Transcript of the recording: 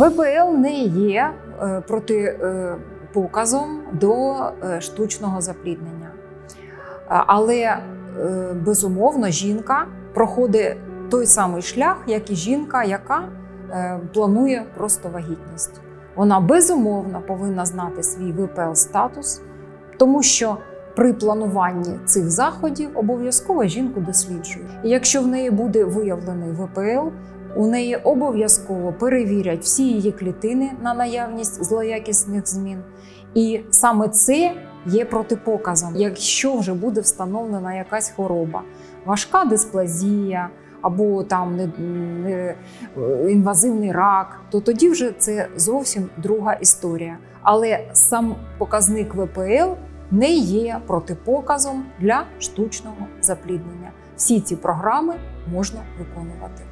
ВПЛ не є е, протипоказом до е, штучного запліднення. Але е, безумовно жінка проходить той самий шлях, як і жінка, яка е, планує просто вагітність. Вона безумовно повинна знати свій ВПЛ статус, тому що при плануванні цих заходів обов'язково жінку досліджують. І якщо в неї буде виявлений ВПЛ, у неї обов'язково перевірять всі її клітини на наявність злоякісних змін. І саме це є протипоказом, якщо вже буде встановлена якась хвороба, важка дисплазія або там не, не, інвазивний рак, то тоді вже це зовсім друга історія. Але сам показник ВПЛ не є протипоказом для штучного запліднення. Всі ці програми можна виконувати.